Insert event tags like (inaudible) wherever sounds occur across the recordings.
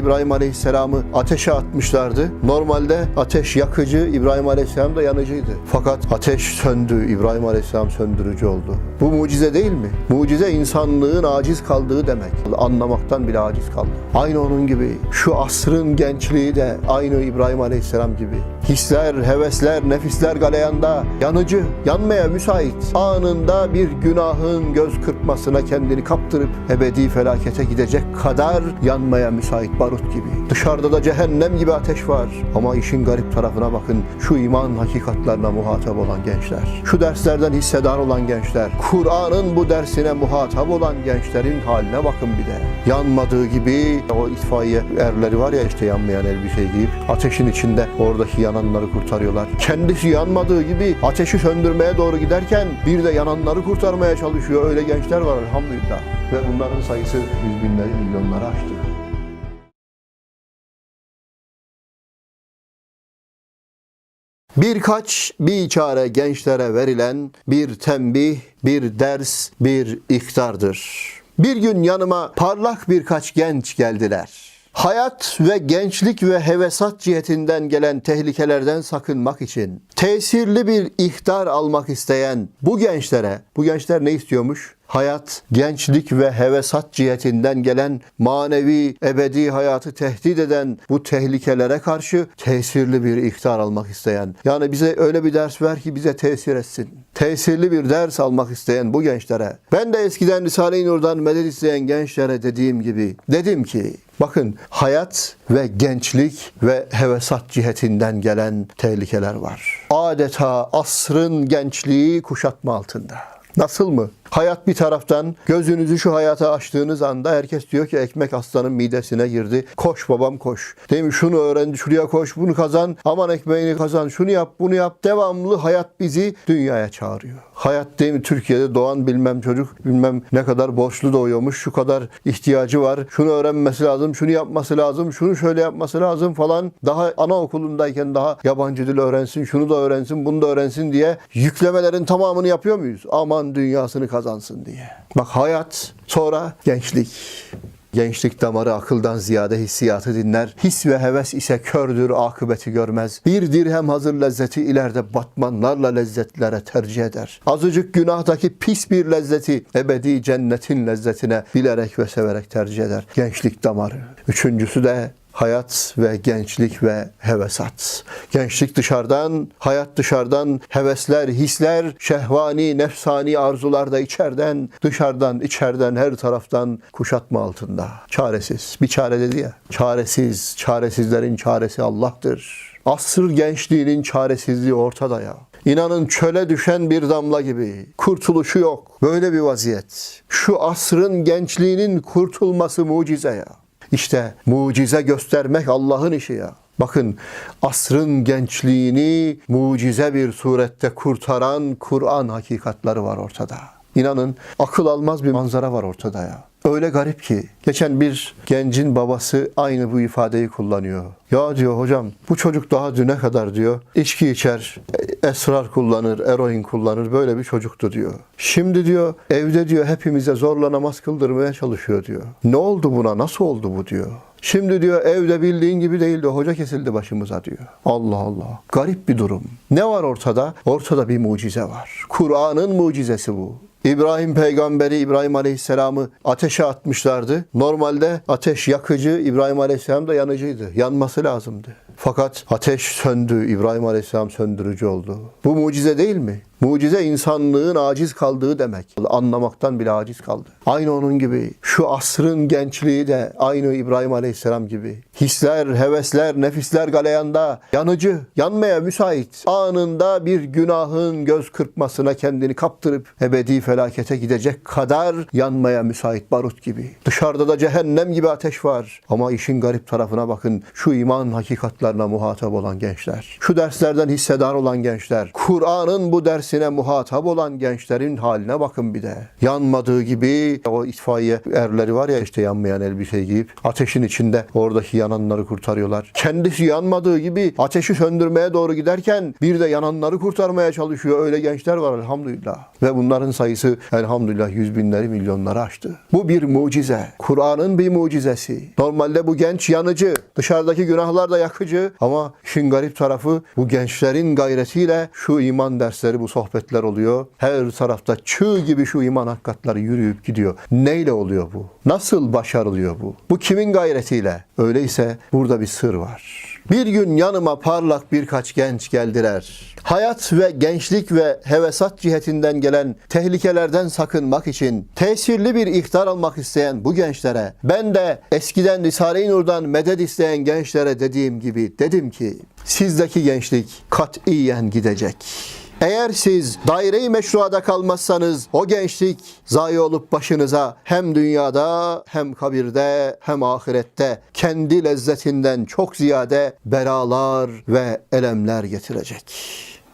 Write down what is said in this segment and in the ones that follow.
İbrahim Aleyhisselam'ı ateşe atmışlardı. Normalde ateş yakıcı, İbrahim Aleyhisselam da yanıcıydı. Fakat ateş söndü, İbrahim Aleyhisselam söndürücü oldu. Bu mucize değil mi? Mucize insanlığın aciz kaldığı demek. Anlamaktan bile aciz kaldı. Aynı onun gibi şu asrın gençliği de aynı İbrahim Aleyhisselam gibi. Hisler, hevesler, nefisler galeyanda yanıcı, yanmaya müsait. Anında bir günahın göz kırpmasına kendini kaptırıp ebedi felakete gidecek kadar yanmaya müsait barut gibi. Dışarıda da cehennem gibi ateş var. Ama işin garip tarafına bakın. Şu iman hakikatlarına muhatap olan gençler. Şu derslerden hissedar olan gençler. Kur'an'ın bu dersine muhatap olan gençlerin haline bakın bir de. Yanmadığı gibi o itfaiye erleri var ya işte yanmayan elbise giyip ateşin içinde oradaki yananları kurtarıyorlar. Kendisi yanmadığı gibi ateşi söndürmeye doğru giderken bir de yananları kurtarmaya çalışıyor. Öyle gençler var elhamdülillah. Ve bunların sayısı yüz binleri milyonları aştı. Birkaç biçare gençlere verilen bir tembih, bir ders, bir iktardır. Bir gün yanıma parlak birkaç genç geldiler. Hayat ve gençlik ve hevesat cihetinden gelen tehlikelerden sakınmak için tesirli bir ihtar almak isteyen bu gençlere, bu gençler ne istiyormuş? Hayat, gençlik ve hevesat cihetinden gelen manevi, ebedi hayatı tehdit eden bu tehlikelere karşı tesirli bir ihtar almak isteyen. Yani bize öyle bir ders ver ki bize tesir etsin. Tesirli bir ders almak isteyen bu gençlere. Ben de eskiden Risale-i Nur'dan medet isteyen gençlere dediğim gibi dedim ki Bakın hayat ve gençlik ve hevesat cihetinden gelen tehlikeler var. Adeta asrın gençliği kuşatma altında. Nasıl mı? Hayat bir taraftan gözünüzü şu hayata açtığınız anda herkes diyor ki ekmek aslanın midesine girdi. Koş babam koş. Değil mi? Şunu öğren, şuraya koş, bunu kazan. Aman ekmeğini kazan, şunu yap, bunu yap. Devamlı hayat bizi dünyaya çağırıyor. Hayat değil mi? Türkiye'de doğan bilmem çocuk bilmem ne kadar borçlu doğuyormuş. Şu kadar ihtiyacı var. Şunu öğrenmesi lazım, şunu yapması lazım, şunu şöyle yapması lazım falan. Daha anaokulundayken daha yabancı dil öğrensin, şunu da öğrensin, bunu da öğrensin diye yüklemelerin tamamını yapıyor muyuz? Aman dünyasını kazansın diye. Bak hayat, sonra gençlik. Gençlik damarı akıldan ziyade hissiyatı dinler. His ve heves ise kördür, akıbeti görmez. Bir dirhem hazır lezzeti ileride batmanlarla lezzetlere tercih eder. Azıcık günahtaki pis bir lezzeti ebedi cennetin lezzetine bilerek ve severek tercih eder. Gençlik damarı. Üçüncüsü de Hayat ve gençlik ve hevesat. Gençlik dışarıdan, hayat dışarıdan, hevesler, hisler, şehvani, nefsani arzular da içeriden, dışarıdan, içeriden, her taraftan kuşatma altında. Çaresiz. Bir çare dedi ya. Çaresiz, çaresizlerin çaresi Allah'tır. Asır gençliğinin çaresizliği ortada ya. İnanın çöle düşen bir damla gibi. Kurtuluşu yok. Böyle bir vaziyet. Şu asrın gençliğinin kurtulması mucize ya. İşte mucize göstermek Allah'ın işi ya. Bakın asrın gençliğini mucize bir surette kurtaran Kur'an hakikatları var ortada. İnanın akıl almaz bir manzara var ortada ya. Öyle garip ki. Geçen bir gencin babası aynı bu ifadeyi kullanıyor. Ya diyor hocam bu çocuk daha düne kadar diyor içki içer, esrar kullanır, eroin kullanır böyle bir çocuktu diyor. Şimdi diyor evde diyor hepimize zorla namaz kıldırmaya çalışıyor diyor. Ne oldu buna nasıl oldu bu diyor. Şimdi diyor evde bildiğin gibi değildi hoca kesildi başımıza diyor. Allah Allah. Garip bir durum. Ne var ortada? Ortada bir mucize var. Kur'an'ın mucizesi bu. İbrahim peygamberi İbrahim Aleyhisselam'ı ateşe atmışlardı. Normalde ateş yakıcı, İbrahim Aleyhisselam da yanıcıydı. Yanması lazımdı. Fakat ateş söndü, İbrahim Aleyhisselam söndürücü oldu. Bu mucize değil mi? Mucize insanlığın aciz kaldığı demek. Anlamaktan bile aciz kaldı. Aynı onun gibi şu asrın gençliği de aynı İbrahim Aleyhisselam gibi. Hisler, hevesler, nefisler galeyanda yanıcı, yanmaya müsait. Anında bir günahın göz kırpmasına kendini kaptırıp ebedi felakete gidecek kadar yanmaya müsait barut gibi. Dışarıda da cehennem gibi ateş var. Ama işin garip tarafına bakın. Şu iman hakikatlarına muhatap olan gençler. Şu derslerden hissedar olan gençler. Kur'an'ın bu dersi kelimesine muhatap olan gençlerin haline bakın bir de. Yanmadığı gibi o itfaiye erleri var ya işte yanmayan elbise giyip ateşin içinde oradaki yananları kurtarıyorlar. Kendisi yanmadığı gibi ateşi söndürmeye doğru giderken bir de yananları kurtarmaya çalışıyor. Öyle gençler var elhamdülillah. Ve bunların sayısı elhamdülillah yüz binleri milyonları aştı. Bu bir mucize. Kur'an'ın bir mucizesi. Normalde bu genç yanıcı. Dışarıdaki günahlar da yakıcı. Ama işin garip tarafı bu gençlerin gayretiyle şu iman dersleri, bu sohbetler oluyor. Her tarafta çığ gibi şu iman hakikatleri yürüyüp gidiyor. Neyle oluyor bu? Nasıl başarılıyor bu? Bu kimin gayretiyle? Öyleyse burada bir sır var. Bir gün yanıma parlak birkaç genç geldiler. Hayat ve gençlik ve hevesat cihetinden gelen tehlikelerden sakınmak için tesirli bir ihtar almak isteyen bu gençlere ben de eskiden Risale-i Nur'dan medet isteyen gençlere dediğim gibi dedim ki sizdeki gençlik katiyen gidecek. Eğer siz daire-i meşruada kalmazsanız o gençlik zayi olup başınıza hem dünyada hem kabirde hem ahirette kendi lezzetinden çok ziyade belalar ve elemler getirecek.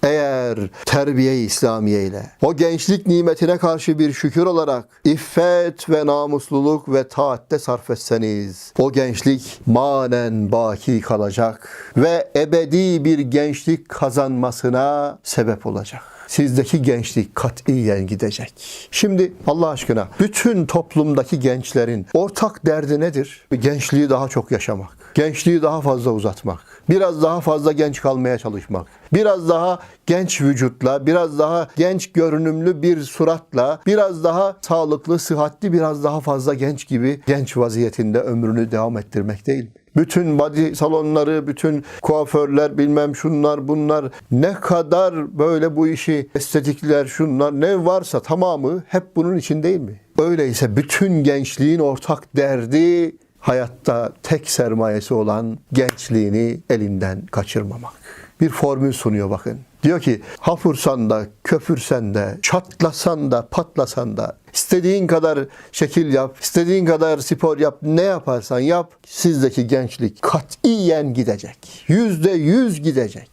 Eğer terbiye-i İslamiye ile o gençlik nimetine karşı bir şükür olarak iffet ve namusluluk ve taatte sarf etseniz o gençlik manen baki kalacak ve ebedi bir gençlik kazanmasına sebep olacak. Sizdeki gençlik katiyen gidecek. Şimdi Allah aşkına bütün toplumdaki gençlerin ortak derdi nedir? Gençliği daha çok yaşamak. Gençliği daha fazla uzatmak. Biraz daha fazla genç kalmaya çalışmak. Biraz daha genç vücutla, biraz daha genç görünümlü bir suratla, biraz daha sağlıklı, sıhhatli, biraz daha fazla genç gibi genç vaziyetinde ömrünü devam ettirmek değil? Bütün body salonları, bütün kuaförler, bilmem şunlar bunlar ne kadar böyle bu işi estetikler şunlar ne varsa tamamı hep bunun için değil mi? Öyleyse bütün gençliğin ortak derdi hayatta tek sermayesi olan gençliğini elinden kaçırmamak. Bir formül sunuyor bakın. Diyor ki hafursan da, köpürsen de, çatlasan da, patlasan da, istediğin kadar şekil yap, istediğin kadar spor yap, ne yaparsan yap, sizdeki gençlik katiyen gidecek. Yüzde yüz gidecek.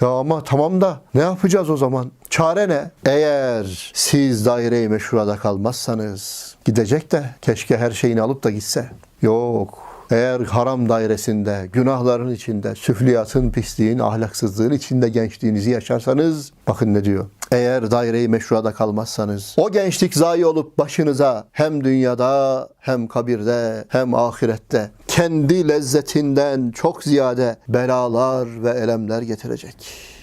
Ya ama tamam da ne yapacağız o zaman? Çare ne? Eğer siz daire-i meşruada kalmazsanız gidecek de keşke her şeyini alıp da gitse. Yok. Eğer haram dairesinde, günahların içinde, süfliyatın, pisliğin, ahlaksızlığın içinde gençliğinizi yaşarsanız bakın ne diyor. Eğer daire-i meşruada kalmazsanız o gençlik zayi olup başınıza hem dünyada hem kabirde hem ahirette kendi lezzetinden çok ziyade belalar ve elemler getirecek.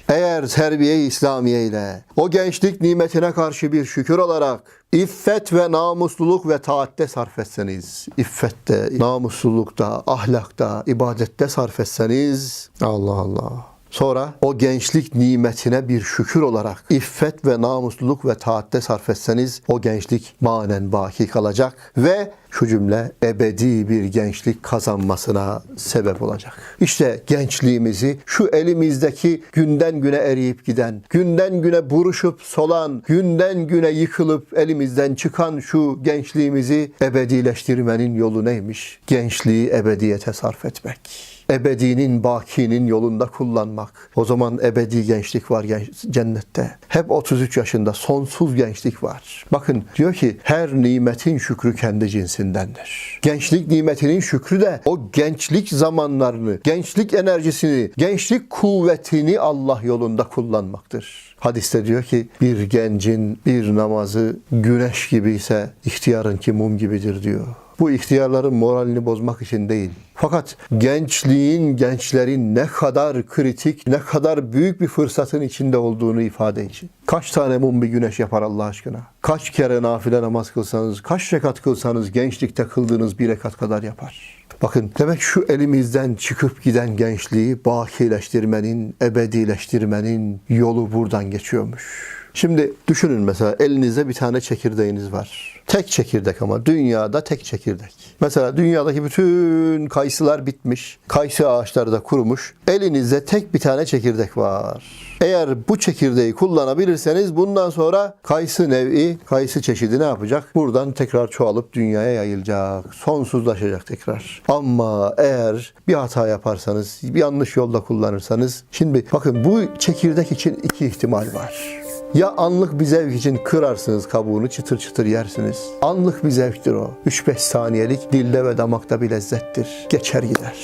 Eğer terbiye-i İslamiye ile o gençlik nimetine karşı bir şükür olarak iffet ve namusluluk ve taatte sarf etseniz, iffette, namuslulukta, ahlakta, ibadette sarf etseniz Allah Allah. Sonra o gençlik nimetine bir şükür olarak iffet ve namusluluk ve taatte sarf etseniz o gençlik manen baki kalacak ve şu cümle ebedi bir gençlik kazanmasına sebep olacak. İşte gençliğimizi şu elimizdeki günden güne eriyip giden, günden güne buruşup solan, günden güne yıkılıp elimizden çıkan şu gençliğimizi ebedileştirmenin yolu neymiş? Gençliği ebediyete sarf etmek ebedinin, bakinin yolunda kullanmak. O zaman ebedi gençlik var cennette. Hep 33 yaşında sonsuz gençlik var. Bakın diyor ki her nimetin şükrü kendi cinsindendir. Gençlik nimetinin şükrü de o gençlik zamanlarını, gençlik enerjisini, gençlik kuvvetini Allah yolunda kullanmaktır. Hadiste diyor ki bir gencin bir namazı güneş gibi ise ihtiyarınki mum gibidir diyor. Bu ihtiyarların moralini bozmak için değil. Fakat gençliğin, gençlerin ne kadar kritik, ne kadar büyük bir fırsatın içinde olduğunu ifade için. Kaç tane mum bir güneş yapar Allah aşkına? Kaç kere nafile namaz kılsanız, kaç rekat kılsanız gençlikte kıldığınız bir rekat kadar yapar. Bakın demek şu elimizden çıkıp giden gençliği bakileştirmenin, ebedileştirmenin yolu buradan geçiyormuş. Şimdi düşünün mesela elinizde bir tane çekirdeğiniz var. Tek çekirdek ama dünyada tek çekirdek. Mesela dünyadaki bütün kayısılar bitmiş. Kayısı ağaçları da kurumuş. Elinizde tek bir tane çekirdek var. Eğer bu çekirdeği kullanabilirseniz bundan sonra kayısı nevi, kayısı çeşidi ne yapacak? Buradan tekrar çoğalıp dünyaya yayılacak. Sonsuzlaşacak tekrar. Ama eğer bir hata yaparsanız, bir yanlış yolda kullanırsanız şimdi bakın bu çekirdek için iki ihtimal var. Ya anlık bir zevk için kırarsınız kabuğunu çıtır çıtır yersiniz. Anlık bir zevktir o. 3-5 saniyelik dilde ve damakta bir lezzettir. Geçer gider.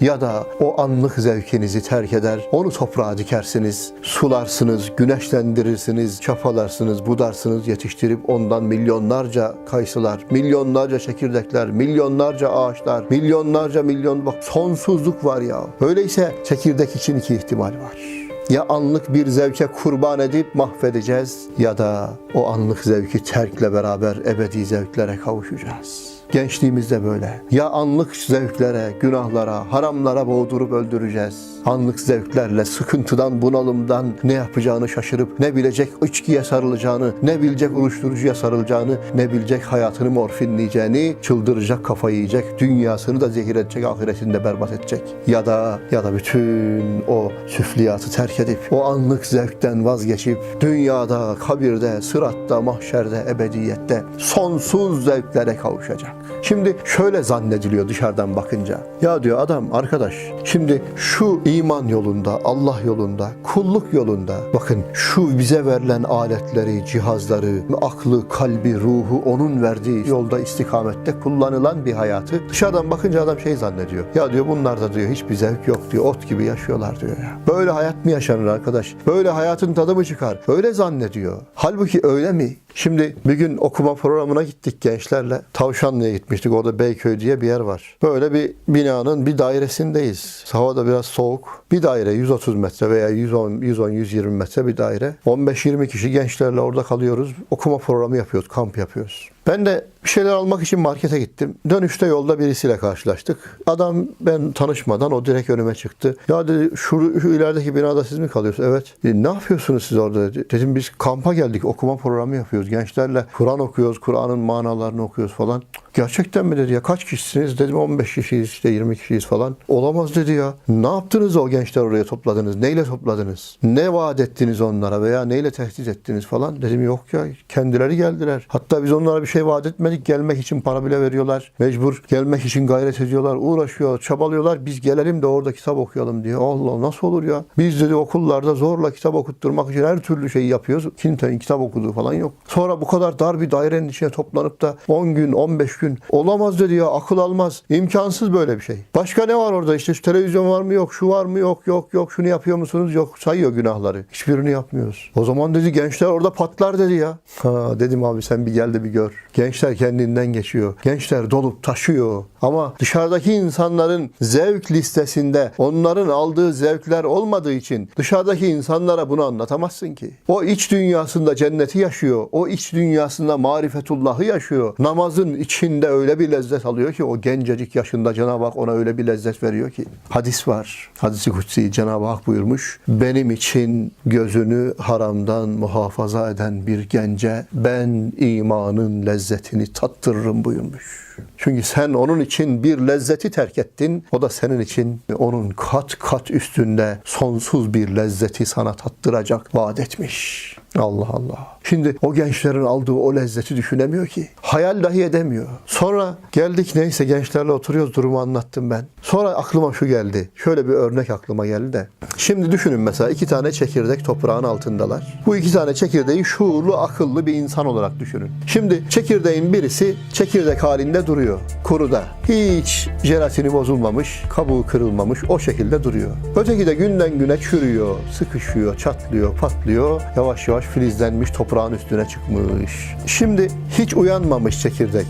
Ya da o anlık zevkinizi terk eder, onu toprağa dikersiniz, sularsınız, güneşlendirirsiniz, çapalarsınız, budarsınız, yetiştirip ondan milyonlarca kayısılar, milyonlarca çekirdekler, milyonlarca ağaçlar, milyonlarca milyon bak sonsuzluk var ya. Öyleyse çekirdek için iki ihtimal var. Ya anlık bir zevke kurban edip mahvedeceğiz ya da o anlık zevki terkle beraber ebedi zevklere kavuşacağız. Gençliğimizde böyle. Ya anlık zevklere, günahlara, haramlara boğdurup öldüreceğiz. Anlık zevklerle, sıkıntıdan, bunalımdan ne yapacağını şaşırıp, ne bilecek içkiye sarılacağını, ne bilecek uyuşturucuya sarılacağını, ne bilecek hayatını morfinleyeceğini, çıldıracak, kafayı yiyecek, dünyasını da zehir edecek, ahiretini de berbat edecek. Ya da ya da bütün o süfliyatı terk edip, o anlık zevkten vazgeçip, dünyada, kabirde, sıratta, mahşerde, ebediyette sonsuz zevklere kavuşacak. Şimdi şöyle zannediliyor dışarıdan bakınca. Ya diyor adam arkadaş şimdi şu iman yolunda, Allah yolunda, kulluk yolunda bakın şu bize verilen aletleri, cihazları, aklı, kalbi, ruhu onun verdiği yolda istikamette kullanılan bir hayatı dışarıdan bakınca adam şey zannediyor. Ya diyor bunlarda diyor hiçbir zevk yok diyor. Ot gibi yaşıyorlar diyor ya. Böyle hayat mı yaşanır arkadaş? Böyle hayatın tadı mı çıkar? Öyle zannediyor. Halbuki öyle mi? Şimdi bir gün okuma programına gittik gençlerle. Tavşanlı'ya gitmiştik. Orada Beyköy diye bir yer var. Böyle bir binanın bir dairesindeyiz. Hava da biraz soğuk. Bir daire 130 metre veya 110 110-120 metre bir daire. 15-20 kişi gençlerle orada kalıyoruz. Okuma programı yapıyoruz, kamp yapıyoruz. Ben de bir şeyler almak için markete gittim. Dönüşte yolda birisiyle karşılaştık. Adam ben tanışmadan o direkt önüme çıktı. Ya dedi şu, şu ilerideki binada siz mi kalıyorsunuz? Evet. "E, ne yapıyorsunuz siz orada dedi. Dedim biz kampa geldik okuma programı yapıyoruz. Gençlerle Kur'an okuyoruz. Kur'an'ın manalarını okuyoruz falan. Gerçekten mi dedi ya kaç kişisiniz? Dedim 15 kişiyiz işte 20 kişiyiz falan. Olamaz dedi ya. Ne yaptınız o gençler oraya topladınız? Neyle topladınız? Ne vaat ettiniz onlara veya neyle tehdit ettiniz falan? Dedim yok ya kendileri geldiler. Hatta biz onlara bir şey vaat etmedik. Gelmek için para bile veriyorlar. Mecbur gelmek için gayret ediyorlar. Uğraşıyor, çabalıyorlar. Biz gelelim de orada kitap okuyalım diye. Allah nasıl olur ya? Biz dedi okullarda zorla kitap okutturmak için her türlü şeyi yapıyoruz. Kimsenin kitap okuduğu falan yok. Sonra bu kadar dar bir dairenin içine toplanıp da 10 gün, 15 gün olamaz dedi ya. Akıl almaz. İmkansız böyle bir şey. Başka ne var orada? İşte şu televizyon var mı? Yok. Şu var mı? Yok. Yok. Yok. Şunu yapıyor musunuz? Yok. Sayıyor günahları. Hiçbirini yapmıyoruz. O zaman dedi gençler orada patlar dedi ya. Ha dedim abi sen bir gel de bir gör. Gençler kendinden geçiyor. Gençler dolup taşıyor. Ama dışarıdaki insanların zevk listesinde onların aldığı zevkler olmadığı için dışarıdaki insanlara bunu anlatamazsın ki. O iç dünyasında cenneti yaşıyor. O iç dünyasında marifetullahı yaşıyor. Namazın içinde öyle bir lezzet alıyor ki o gencecik yaşında Cenab-ı Hak ona öyle bir lezzet veriyor ki. Hadis var. Hadisi kutsi Cenab-ı Hak buyurmuş. Benim için gözünü haramdan muhafaza eden bir gence ben imanın lezzetini tattırırım buyurmuş. Çünkü sen onun için bir lezzeti terk ettin. O da senin için onun kat kat üstünde sonsuz bir lezzeti sana tattıracak vaat etmiş. Allah Allah. Şimdi o gençlerin aldığı o lezzeti düşünemiyor ki. Hayal dahi edemiyor. Sonra geldik neyse gençlerle oturuyoruz durumu anlattım ben. Sonra aklıma şu geldi. Şöyle bir örnek aklıma geldi de. Şimdi düşünün mesela iki tane çekirdek toprağın altındalar. Bu iki tane çekirdeği şuurlu, akıllı bir insan olarak düşünün. Şimdi çekirdeğin birisi çekirdek halinde duruyor. Kuruda. Hiç jelatini bozulmamış, kabuğu kırılmamış o şekilde duruyor. Öteki de günden güne çürüyor, sıkışıyor, çatlıyor, patlıyor. Yavaş yavaş filizlenmiş, toprağın üstüne çıkmış. Şimdi hiç uyanmamış çekirdek.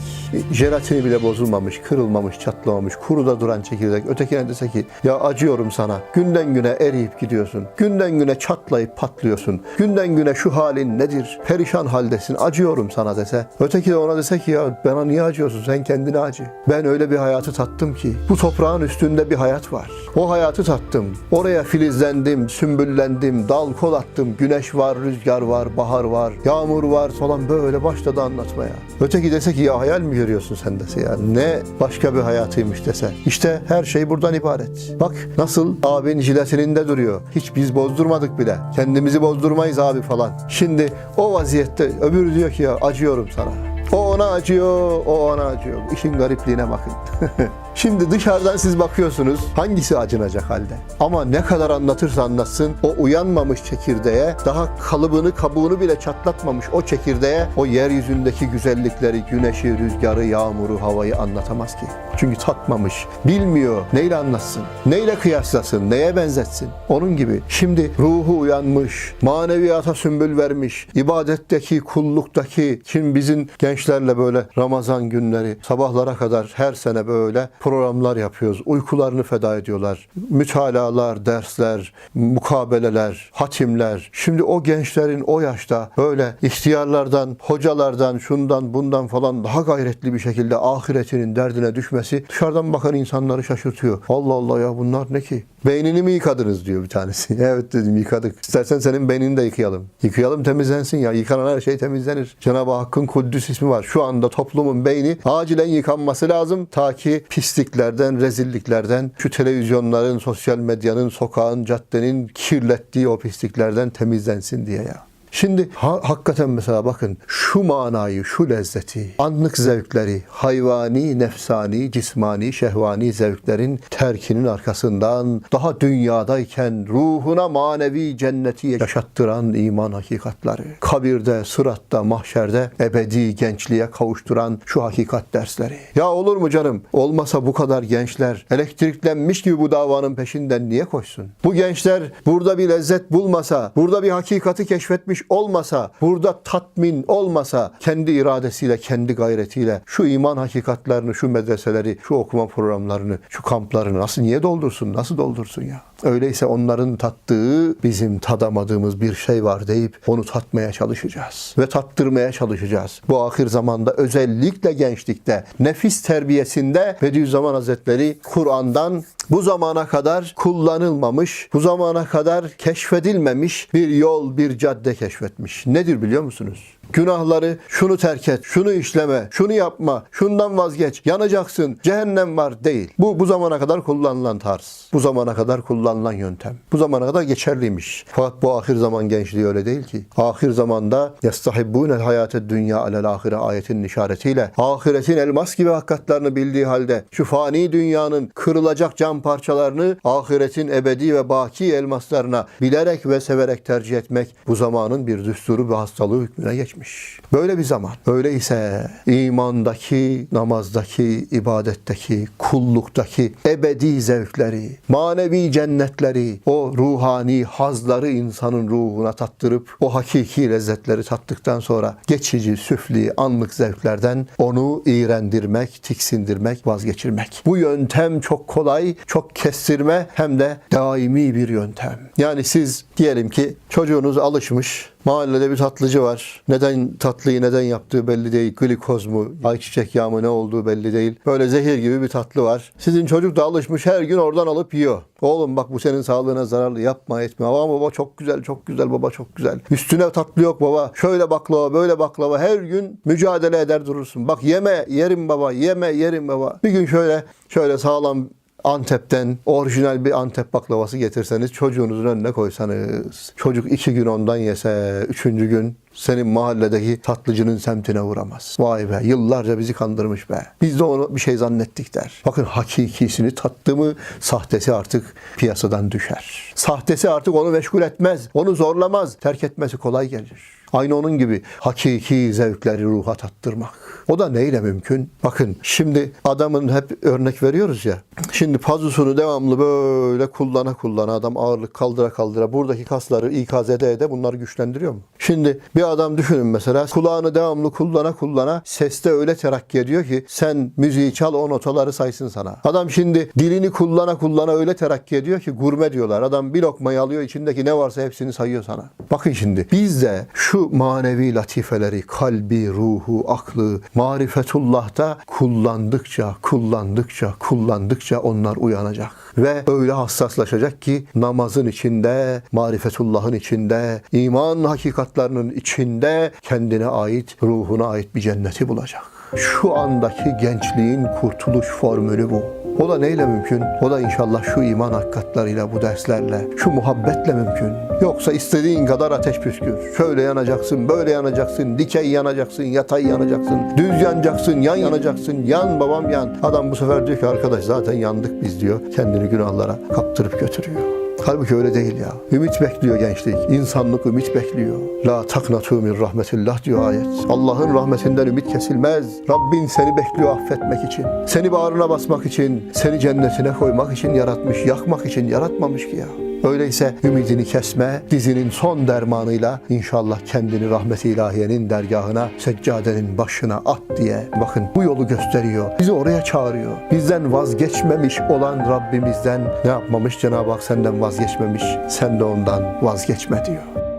Jelatini bile bozulmamış, kırılmamış, çatlamamış, kuruda duran çekirdek. Ötekine dese ki ya acıyorum sana. Günden güne eriyip gidiyorsun. Günden güne çatlayıp patlıyorsun. Günden güne şu halin nedir? Perişan haldesin. Acıyorum sana dese. Öteki de ona dese ki ya bana niye acıyorsun? Sen kendine acı. Ben öyle bir hayatı tattım ki. Bu toprağın üstünde bir hayat var. O hayatı tattım. Oraya filizlendim, sümbüllendim, dal kol attım. Güneş var, rüzgar var, bahar var, yağmur var falan böyle başladı anlatmaya. Öteki dese ki ya hayal mi görüyorsun sen dese ya. Ne başka bir hayatıymış dese. İşte her şey buradan ibaret. Bak nasıl abin jiletinde duruyor. Hiç biz bozdurmadık bile. Kendimizi bozdurmayız abi falan. Şimdi o vaziyette öbürü diyor ki ya acıyorum sana. Ona acıyor, o ona acıyor. İşin garipliğine bakın. (laughs) Şimdi dışarıdan siz bakıyorsunuz hangisi acınacak halde. Ama ne kadar anlatırsa anlatsın o uyanmamış çekirdeğe daha kalıbını kabuğunu bile çatlatmamış o çekirdeğe o yeryüzündeki güzellikleri, güneşi, rüzgarı, yağmuru, havayı anlatamaz ki. Çünkü tatmamış, bilmiyor. Neyle anlatsın? Neyle kıyaslasın? Neye benzetsin? Onun gibi. Şimdi ruhu uyanmış, maneviyata sümbül vermiş, ibadetteki, kulluktaki, kim bizim gençlerle böyle Ramazan günleri sabahlara kadar her sene böyle programlar yapıyoruz. Uykularını feda ediyorlar. Mütalalar, dersler, mukabeleler, hatimler. Şimdi o gençlerin o yaşta böyle ihtiyarlardan, hocalardan, şundan bundan falan daha gayretli bir şekilde ahiretinin derdine düşmesi dışarıdan bakan insanları şaşırtıyor. Allah Allah ya bunlar ne ki? Beynini mi yıkadınız diyor bir tanesi. (laughs) evet dedim yıkadık. İstersen senin beynini de yıkayalım. Yıkayalım temizlensin ya. Yıkanan her şey temizlenir. Cenab-ı Hakk'ın Kuddüs ismi var. Şu anda toplumun beyni acilen yıkanması lazım. Ta ki pisliklerden, rezilliklerden, şu televizyonların, sosyal medyanın, sokağın, caddenin kirlettiği o pisliklerden temizlensin diye ya. Şimdi ha- hakikaten mesela bakın şu manayı, şu lezzeti, anlık zevkleri, hayvani, nefsani, cismani, şehvani zevklerin terkinin arkasından daha dünyadayken ruhuna manevi cenneti yaşattıran iman hakikatları, kabirde, sıratta, mahşerde ebedi gençliğe kavuşturan şu hakikat dersleri. Ya olur mu canım? Olmasa bu kadar gençler elektriklenmiş gibi bu davanın peşinden niye koşsun? Bu gençler burada bir lezzet bulmasa, burada bir hakikati keşfetmiş olmasa, burada tatmin olmasa, kendi iradesiyle, kendi gayretiyle şu iman hakikatlerini, şu medreseleri, şu okuma programlarını, şu kamplarını nasıl niye doldursun? Nasıl doldursun ya? Öyleyse onların tattığı bizim tadamadığımız bir şey var deyip onu tatmaya çalışacağız. Ve tattırmaya çalışacağız. Bu ahir zamanda özellikle gençlikte nefis terbiyesinde Bediüzzaman Hazretleri Kur'an'dan bu zamana kadar kullanılmamış, bu zamana kadar keşfedilmemiş bir yol, bir cadde keşfetmiş. Nedir biliyor musunuz? Günahları şunu terk et, şunu işleme, şunu yapma, şundan vazgeç, yanacaksın, cehennem var değil. Bu bu zamana kadar kullanılan tarz. Bu zamana kadar kullanılan yöntem. Bu zamana kadar geçerliymiş. Fakat bu ahir zaman gençliği öyle değil ki. Ahir zamanda yestahibbûnel hayâted dünya alel ahire ayetinin işaretiyle ahiretin elmas gibi hakikatlerini bildiği halde şu fani dünyanın kırılacak cam parçalarını ahiretin ebedi ve baki elmaslarına bilerek ve severek tercih etmek bu zamanın bir düsturu ve hastalığı hükmüne geçmiş. Böyle bir zaman. Öyleyse imandaki, namazdaki, ibadetteki, kulluktaki ebedi zevkleri, manevi cennetleri, o ruhani hazları insanın ruhuna tattırıp o hakiki lezzetleri tattıktan sonra geçici, süfli, anlık zevklerden onu iğrendirmek, tiksindirmek, vazgeçirmek. Bu yöntem çok kolay, çok kestirme hem de daimi bir yöntem. Yani siz diyelim ki çocuğunuz alışmış, Mahallede bir tatlıcı var. Neden tatlıyı neden yaptığı belli değil. Glikoz mu, ayçiçek yağı mı ne olduğu belli değil. Böyle zehir gibi bir tatlı var. Sizin çocuk da alışmış her gün oradan alıp yiyor. Oğlum bak bu senin sağlığına zararlı yapma etme. Ama baba çok güzel çok güzel baba çok güzel. Üstüne tatlı yok baba. Şöyle baklava böyle baklava her gün mücadele eder durursun. Bak yeme yerim baba yeme yerim baba. Bir gün şöyle şöyle sağlam Antep'ten orijinal bir Antep baklavası getirseniz çocuğunuzun önüne koysanız çocuk iki gün ondan yese üçüncü gün senin mahalledeki tatlıcının semtine uğramaz. Vay be yıllarca bizi kandırmış be. Biz de onu bir şey zannettik der. Bakın hakikisini tattı mı sahtesi artık piyasadan düşer. Sahtesi artık onu meşgul etmez. Onu zorlamaz. Terk etmesi kolay gelir. Aynı onun gibi hakiki zevkleri ruha tattırmak. O da neyle mümkün? Bakın şimdi adamın hep örnek veriyoruz ya. Şimdi pazusunu devamlı böyle kullana kullana adam ağırlık kaldıra kaldıra buradaki kasları ikaz ede ede bunları güçlendiriyor mu? Şimdi bir adam düşünün mesela kulağını devamlı kullana kullana seste öyle terakki ediyor ki sen müziği çal o notaları saysın sana. Adam şimdi dilini kullana kullana öyle terakki ediyor ki gurme diyorlar. Adam bir lokmayı alıyor içindeki ne varsa hepsini sayıyor sana. Bakın şimdi biz de şu manevi latifeleri kalbi, ruhu, aklı, marifetullah'ta kullandıkça, kullandıkça, kullandıkça onlar uyanacak. Ve öyle hassaslaşacak ki namazın içinde, marifetullah'ın içinde, iman hakikatlarının içinde kendine ait, ruhuna ait bir cenneti bulacak. Şu andaki gençliğin kurtuluş formülü bu. O da neyle mümkün? O da inşallah şu iman hakikatlarıyla, bu derslerle, şu muhabbetle mümkün. Yoksa istediğin kadar ateş püskür. Şöyle yanacaksın, böyle yanacaksın, dikey yanacaksın, yatay yanacaksın, düz yanacaksın, yan yanacaksın, yan babam yan. Adam bu sefer diyor ki arkadaş zaten yandık biz diyor. Kendini günahlara kaptırıp götürüyor. Halbuki öyle değil ya. Ümit bekliyor gençlik. İnsanlık ümit bekliyor. La taknatu min rahmetillah diyor ayet. Allah'ın rahmetinden ümit kesilmez. Rabbin seni bekliyor affetmek için. Seni bağrına basmak için, seni cennetine koymak için yaratmış, yakmak için yaratmamış ki ya. Öyleyse ümidini kesme, dizinin son dermanıyla inşallah kendini rahmet-i ilahiyenin dergahına, seccadenin başına at diye. Bakın bu yolu gösteriyor. Bizi oraya çağırıyor. Bizden vazgeçmemiş olan Rabbimizden ne yapmamış? Cenab-ı Hak senden vazgeçmemiş. Sen de ondan vazgeçme diyor.